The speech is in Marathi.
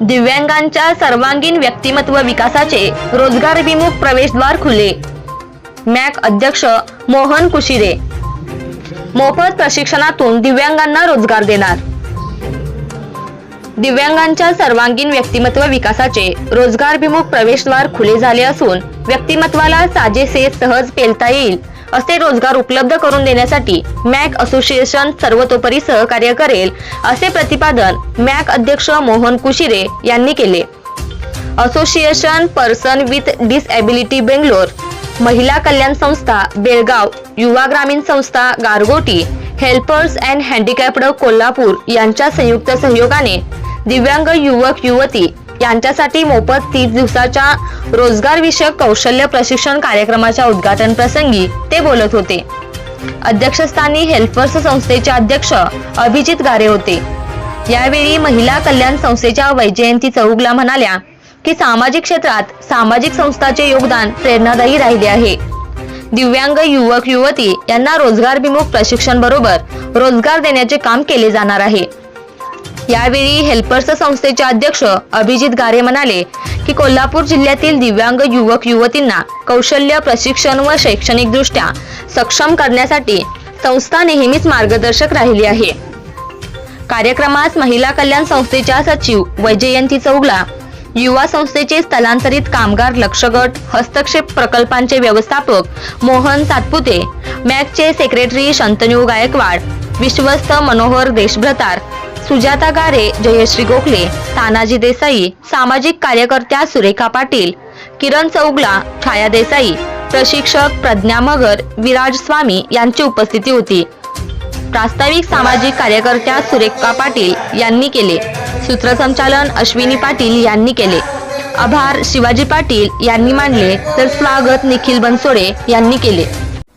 दिव्यांगांच्या सर्वांगीण व्यक्तिमत्व विकासाचे रोजगारभिमुख प्रवेशद्वार खुले. मॅक अध्यक्ष मोहन कुशिरे. मोफत प्रशिक्षणातून दिव्यांगांना रोजगार देणार. दिव्यांगांच्या सर्वांगीण व्यक्तिमत्व विकासाचे रोजगारभिमुख प्रवेशद्वार खुले झाले असून व्यक्तिमत्वाला साजेसे सहज पेलता येईल असे रोजगार उपलब्ध करून देण्यासाठी मॅक असोसिएशन सर्वतोपरी सहकार्य करेल असे प्रतिपादन मॅक अध्यक्ष मोहन कुशिरे यांनी केले. Association person with disability Bangalore महिला कल्याण संस्था बेळगाव युवा ग्रामीण संस्था Gargoti helpers and handicapped Kolhapur यांच्या संयुक्त सहयोगाने दिव्यांग युवक युवती यांच्यासाठी मोफत तीस दिवसाच्या रोजगार विषयक कौशल्य प्रशिक्षण कार्यक्रमाच्या उद्घाटन प्रसंगी ते बोलत होते. अध्यक्षस्थानी हेल्पर्स संस्थेचे अध्यक्ष अभिजित गारे होते. यावेळी महिला कल्याण संस्थेच्या वैजयंती चौगला म्हणाल्या की सामाजिक क्षेत्रात सामाजिक संस्थाचे योगदान प्रेरणादायी राहिले आहे. दिव्यांग युवक युवती यांना रोजगारभिमुख प्रशिक्षण बरोबर रोजगार देण्याचे काम केले जाणार आहे. यावेळी हेल्पर्स संस्थेचे अध्यक्ष अभिजित गारे म्हणाले की कोल्हापूर जिल्ह्यातील दिव्यांग युवक युवतींना कौशल्य प्रशिक्षण व शैक्षणिक दृष्ट्या सक्षम करण्यासाठी संस्था नेहमीच मार्गदर्शक राहिली आहे. कार्यक्रमास महिला कल्याण संस्थेच्या सचिव वैजयंती चौगला युवा संस्थेचे स्थलांतरित कामगार लक्ष गट हस्तक्षेप प्रकल्पांचे व्यवस्थापक मोहन सातपुते मॅकचे सेक्रेटरी शंतनू गायकवाड विश्वस्त मनोहर देशभ्रतार सुजाता गारे जयश्री गोखले तानाजी देसाई सामाजिक कार्यकर्त्या सुरेखा पाटील किरण चौगला छाया देसाई प्रशिक्षक प्रज्ञा मगर विराज स्वामी यांची उपस्थिती होती. प्रास्ताविक सामाजिक कार्यकर्त्या सुरेखा पाटील यांनी केले. सूत्रसंचालन अश्विनी पाटील यांनी केले. आभार शिवाजी पाटील यांनी मांडले तर स्वागत निखिल बनसोडे यांनी केले.